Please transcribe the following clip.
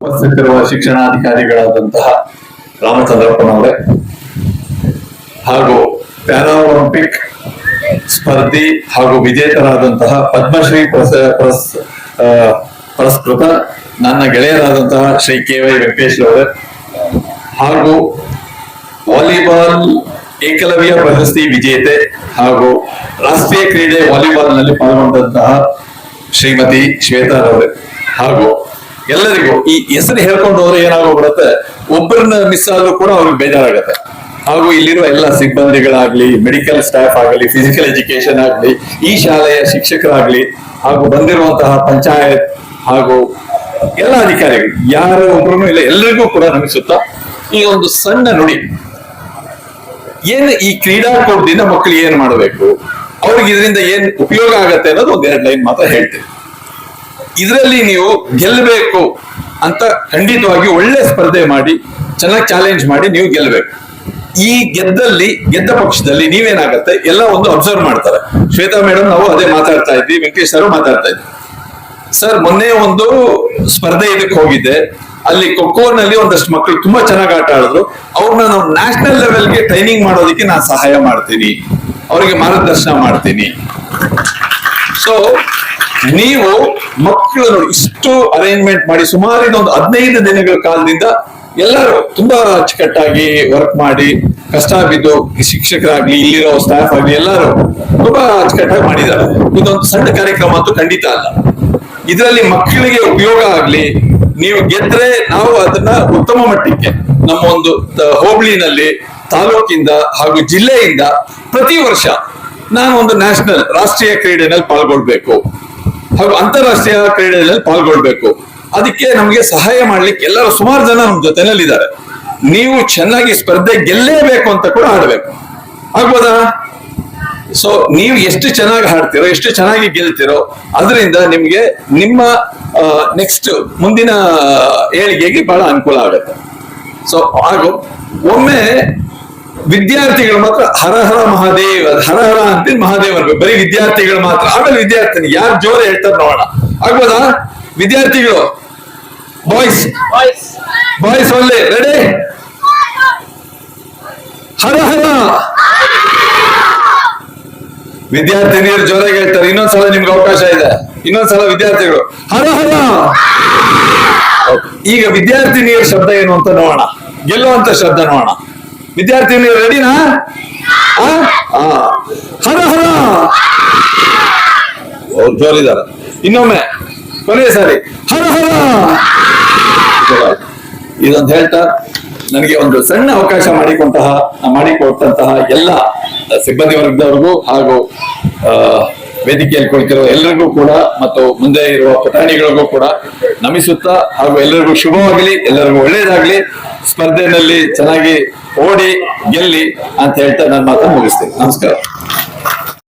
ಉಪಸ್ಥಿತಿರುವ ಶಿಕ್ಷಣಾಧಿಕಾರಿಗಳಾದಂತಹ ರಾಮಚಂದ್ರಪ್ಪನವರೇ ಹಾಗೂ ಪ್ಯಾರಾಒಲಿಂಪಿಕ್ ಸ್ಪರ್ಧಿ ಹಾಗೂ ವಿಜೇತರಾದಂತಹ ಪದ್ಮಶ್ರೀ ಪುರಸ್ಕೃತ ನನ್ನ ಗೆಳೆಯರಾದಂತಹ ಶ್ರೀ ಕೆ ವೈ ವೆಂಕಟೇಶ್ ಅವರೇ, ಹಾಗೂ ವಾಲಿಬಾಲ್ ಏಕಲವ್ಯ ಪ್ರಶಸ್ತಿ ವಿಜೇತೆ ಹಾಗೂ ರಾಷ್ಟ್ರೀಯ ಕ್ರೀಡೆ ವಾಲಿಬಾಲ್ನಲ್ಲಿ ಪಾಲ್ಗೊಂಡಂತಹ ಶ್ರೀಮತಿ ಶ್ವೇತಾ ಅವರೇ ಹಾಗೂ ಎಲ್ಲರಿಗೂ ಈ ಹೆಸರು ಹೇಳ್ಕೊಂಡು ಹೋದ್ರೆ ಬರುತ್ತೆ ಒಬ್ಬರನ್ನ ಮಿಸ್ ಆದ್ರೂ ಕೂಡ ಅವ್ರಿಗೆ ಬೇಜಾರಾಗತ್ತೆ. ಹಾಗೂ ಇಲ್ಲಿರುವ ಎಲ್ಲ ಸಿಬ್ಬಂದಿಗಳಾಗ್ಲಿ ಮೆಡಿಕಲ್ ಸ್ಟಾಫ್ ಆಗಲಿ ಫಿಸಿಕಲ್ ಎಜುಕೇಶನ್ ಆಗಲಿ, ಈ ಶಾಲೆಯ ಶಿಕ್ಷಕರಾಗ್ಲಿ, ಹಾಗೂ ಬಂದಿರುವಂತಹ ಪಂಚಾಯತ್ ಹಾಗೂ ಎಲ್ಲ ಅಧಿಕಾರಿಗಳು, ಯಾರ ಒಬ್ರು ಇಲ್ಲ ಎಲ್ಲರಿಗೂ ಕೂಡ ನಮಿಸುತ್ತಾ ಈ ಒಂದು ಸಣ್ಣ ನುಡಿ. ಏನು ಈ ಕ್ರೀಡಾಕೂಟದಿಂದ ಮಕ್ಕಳು ಏನ್ ಮಾಡಬೇಕು? ಅವ್ರಿಗೆ ಇದರಿಂದ ಏನ್ ಉಪಯೋಗ ಆಗತ್ತೆ ಅನ್ನೋದು ಎರಡು ಲೈನ್ ಮಾತ್ರ ಹೇಳ್ತೀನಿ. ಇದರಲ್ಲಿ ನೀವು ಗೆಲ್ಲಬೇಕು ಅಂತ ಖಂಡಿತವಾಗಿ ಒಳ್ಳೆ ಸ್ಪರ್ಧೆ ಮಾಡಿ, ಚೆನ್ನಾಗಿ ಚಾಲೆಂಜ್ ಮಾಡಿ ನೀವು ಗೆಲ್ಲಬೇಕು ಈ ಗೆದ್ದಲ್ಲಿ, ಗೆದ್ದ ಪಕ್ಷದಲ್ಲಿ ನೀವೇನಾಗತ್ತೆ? ಎಲ್ಲ ಒಂದು ಅಬ್ಸರ್ವ್ ಮಾಡ್ತಾರೆ. ಶ್ವೇತಾ ಮೇಡಮ್ ನಾವು ಅದೇ ಮಾತಾಡ್ತಾ ಇದ್ವಿ, ವೆಂಕಟೇಶ್ ಸರ್ ಮಾತಾಡ್ತಾ ಇದ್ವಿ. ಸರ್, ಮೊನ್ನೆ ಒಂದು ಸ್ಪರ್ಧೆ ಇದಕ್ಕೆ ಹೋಗಿದ್ದೆ. ಅಲ್ಲಿ ಖೋಖೋನಲ್ಲಿ ಒಂದಷ್ಟು ಮಕ್ಕಳು ತುಂಬಾ ಚೆನ್ನಾಗಿ ಆಟ ಆಡಿದ್ರು. ಅವ್ರನ್ನ ನಾವು ನ್ಯಾಷನಲ್ ಲೆವೆಲ್ಗೆ ಟ್ರೈನಿಂಗ್ ಮಾಡೋದಕ್ಕೆ ನಾನು ಸಹಾಯ ಮಾಡ್ತೀನಿ. ಅವರಿಗೆ ಮಾರ್ಗದರ್ಶನ ಮಾಡ್ತೀನಿ. ಸೊ ನೀವು ಮಕ್ಕಳು ನೋಡಿ ಇಷ್ಟು ಅರೇಂಜ್ಮೆಂಟ್ ಮಾಡಿ ಸುಮಾರು ಒಂದು ಹದಿನೈದು ದಿನಗಳ ಕಾಲದಿಂದ ಎಲ್ಲರೂ ತುಂಬಾ ಅಚ್ಚುಕಟ್ಟಾಗಿ ವರ್ಕ್ ಮಾಡಿ, ಕಷ್ಟ ಬಿದ್ದು ಶಿಕ್ಷಕರಾಗ್ಲಿ, ಇಲ್ಲಿರೋ ಸ್ಟಾಫ್ ಆಗ್ಲಿ ಎಲ್ಲರೂ ತುಂಬಾ ಅಚ್ಚುಕಟ್ಟಾಗಿ ಮಾಡಿದ್ದಾರೆ. ಇದೊಂದು ಸಣ್ಣ ಕಾರ್ಯಕ್ರಮ ಅಂತೂ ಖಂಡಿತ ಅಲ್ಲ. ಇದರಲ್ಲಿ ಮಕ್ಕಳಿಗೆ ಉಪಯೋಗ ಆಗ್ಲಿ, ನೀವು ಗೆದ್ರೆ ನಾವು ಅದನ್ನ ಉತ್ತಮ ಮಟ್ಟಕ್ಕೆ, ನಮ್ಮ ಒಂದು ಹೋಬಳಿನಲ್ಲಿ, ತಾಲೂಕಿಂದ ಹಾಗೂ ಜಿಲ್ಲೆಯಿಂದ ಪ್ರತಿ ವರ್ಷ ನಾನು ಒಂದು ನ್ಯಾಷನಲ್ ರಾಷ್ಟ್ರೀಯ ಕ್ರೀಡೆನಲ್ಲಿ ಪಾಲ್ಗೊಳ್ಬೇಕು. ಹಾಗೂ ಅಂತಾರಾಷ್ಟ್ರೀಯ ಕ್ರೀಡೆಗಳಲ್ಲಿ ಪಾಲ್ಗೊಳ್ಬೇಕು. ಅದಕ್ಕೆ ನಮಗೆ ಸಹಾಯ ಮಾಡ್ಲಿಕ್ಕೆ ಎಲ್ಲರೂ ಸುಮಾರು ಜನ ನಮ್ಮ ಜೊತೆನಲ್ಲಿದ್ದಾರೆ ನೀವು ಚೆನ್ನಾಗಿ ಸ್ಪರ್ಧೆ ಗೆಲ್ಲೇಬೇಕು ಅಂತ ಕೂಡ ಆಡ್ಬೇಕು ಆಗ್ಬೋದಾ? ಸೊ ನೀವು ಎಷ್ಟು ಚೆನ್ನಾಗಿ ಹಾಡ್ತಿರೋ, ಎಷ್ಟು ಚೆನ್ನಾಗಿ ಗೆಲ್ತಿರೋ, ಅದರಿಂದ ನಿಮ್ಗೆ ನಿಮ್ಮ ನೆಕ್ಸ್ಟ್ ಮುಂದಿನ ಏಳಿಗೆಗೆ ಬಹಳ ಅನುಕೂಲ ಆಗುತ್ತೆ. ಸೊ ಹಾಗೂ ಒಮ್ಮೆ ವಿದ್ಯಾರ್ಥಿಗಳು ಮಾತ್ರ ಹರ ಹರ ಮಹಾದೇವ್ ಹರ ಹರ ಅಂತ ಮಹಾದೇವ್ ಅನ್ಬೇಕು ಬರೀ ವಿದ್ಯಾರ್ಥಿಗಳು ಮಾತ್ರ. ಆಮೇಲೆ ವಿದ್ಯಾರ್ಥಿನಿ ಯಾರು ಜೋರ ಹೇಳ್ತಾರೆ ನೋಡೋಣ. ಆಗ್ಬೋದಾ? ವಿದ್ಯಾರ್ಥಿಗಳು ಬಾಯ್ಸ್ ಬಾಯ್ಸ್ ಒಳ್ಳೆ ರೆಡಿ ಹರ ಹರ. ವಿದ್ಯಾರ್ಥಿನಿಯರು ಜೋರಾಗಿ ಹೇಳ್ತಾರೆ. ಇನ್ನೊಂದ್ಸಲ ನಿಮ್ಗೆ ಅವಕಾಶ ಇದೆ. ಇನ್ನೊಂದ್ಸಲ ವಿದ್ಯಾರ್ಥಿಗಳು ಹರ ಹರ. ಈಗ ವಿದ್ಯಾರ್ಥಿನಿಯರ ಶಬ್ದ ಏನು ಅಂತ ನೋಡೋಣ. ಗೆಲ್ಲುವಂತ ಶಬ್ದ ನೋಡೋಣ. ವಿದ್ಯಾರ್ಥಿನಿಯರು ರೆಡಿನಾ ಆ? ಆ. ಹರ ಹರ. ಜೋರಿದಾರ ಇನ್ನೊಮ್ಮೆ, ಕೊನೆಯ ಸಾರಿ. ಹರ ಹರ. ಇದೊಂದು ಹೇಳ್ತಾ, ನನಗೆ ಒಂದು ಸಣ್ಣ ಅವಕಾಶ ಮಾಡಿಕೊಂತಹ ಮಾಡಿಕೊಟ್ಟಂತಹ ಎಲ್ಲ ಸಿಬ್ಬಂದಿ ವರ್ಗದವರಿಗೂ ಹಾಗೂ ವೇದಿಕೆಯಲ್ಲಿ ಕುಳಿತಿರುವ ಎಲ್ಲರಿಗೂ ಕೂಡ ಮತ್ತು ಮುಂದೆ ಇರುವ ಪುಟಾಣಿಗಳಿಗೂ ಕೂಡ ನಮಿಸುತ್ತಾ ಹಾಗೂ ಎಲ್ಲರಿಗೂ ಶುಭವಾಗಲಿ, ಎಲ್ಲರಿಗೂ ಒಳ್ಳೇದಾಗ್ಲಿ, ಸ್ಪರ್ಧೆಯಲ್ಲಿ ಚೆನ್ನಾಗಿ ಓಡಿ ಗೆಲ್ಲಿ ಅಂತ ಹೇಳ್ತಾ ನನ್ನ ಮಾತನ್ನು ಮುಗಿಸ್ತೇನೆ. ನಮಸ್ಕಾರ.